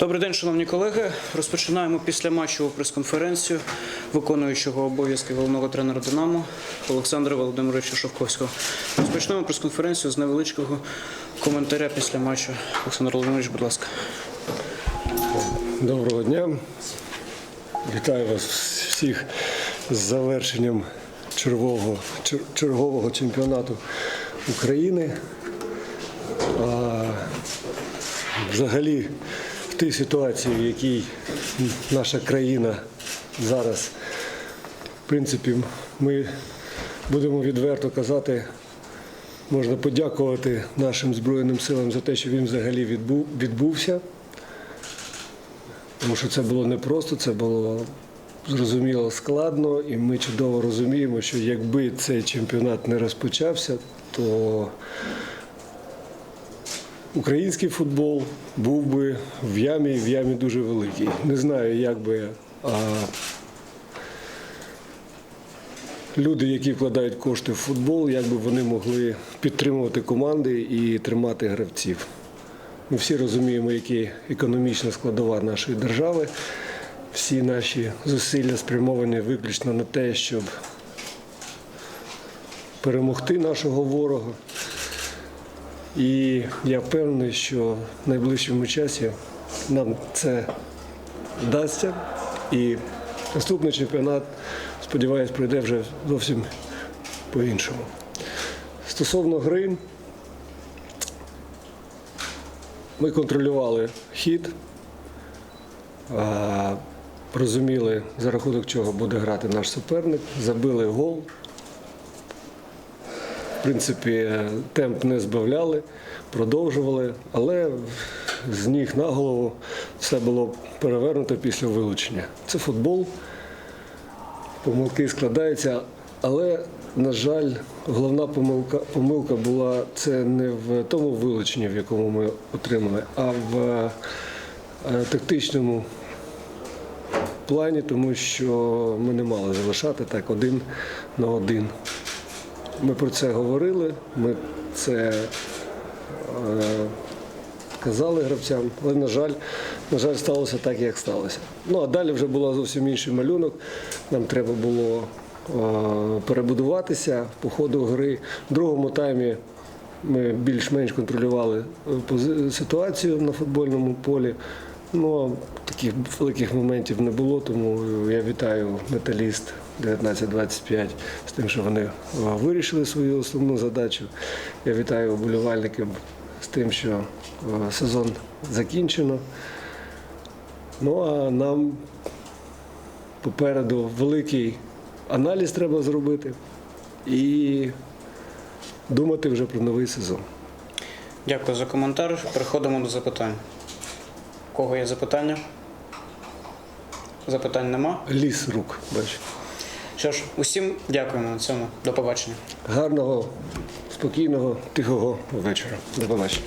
Добрий день, шановні колеги. Розпочинаємо після матчову прес-конференцію виконуючого обов'язки головного тренера Динамо Олександра Володимировича Шовковського. Розпочнемо прес-конференцію з невеличкого коментаря після матчу. Олександр Володимирович, будь ласка. Доброго дня. Вітаю вас всіх з завершенням чергового, чергового чемпіонату України. А, взагалі, тій ситуації, в якій наша країна зараз, в принципі, ми будемо відверто казати, можна подякувати нашим Збройним силам за те, що він взагалі відбув, відбувся. Тому що це було непросто, це було зрозуміло складно, і ми чудово розуміємо, що якби цей чемпіонат не розпочався, то український футбол був би в ямі, в ямі дуже великій. Не знаю, як би а, люди, які вкладають кошти в футбол, як би вони могли підтримувати команди і тримати гравців. Ми всі розуміємо, які економічна складова нашої держави. Всі наші зусилля спрямовані виключно на те, щоб перемогти нашого ворога. І я впевнений, що в найближчому часі нам це вдасться. І наступний чемпіонат, сподіваюся, пройде вже зовсім по-іншому. Стосовно гри, ми контролювали хід, розуміли, за рахунок чого буде грати наш суперник, забили гол. Принципі, темп не збавляли, продовжували, але з ніг на голову все було перевернуто після вилучення. Це футбол, помилки складаються, але, на жаль, головна помилка, помилка була це не в тому вилученні, в якому ми отримали, а в е, тактичному плані, тому що ми не мали залишати так один на один. Ми про це говорили, ми це е, казали гравцям, але, на жаль, на жаль, сталося так, як сталося. Ну а далі вже був зовсім інший малюнок. Нам треба було е, перебудуватися по ходу гри. В другому таймі ми більш-менш контролювали е, ситуацію на футбольному полі. Ну, таких великих моментів не було, тому я вітаю металіст 19-25 з тим, що вони вирішили свою основну задачу. Я вітаю вболівальників з тим, що сезон закінчено. Ну а нам попереду великий аналіз треба зробити і думати вже про новий сезон. Дякую за коментар. Переходимо до запитань. Кого є запитання? Запитань нема. Ліс рук, бачу. Що ж, усім дякуємо на цьому. До побачення. Гарного, спокійного, тихого вечора. До побачення.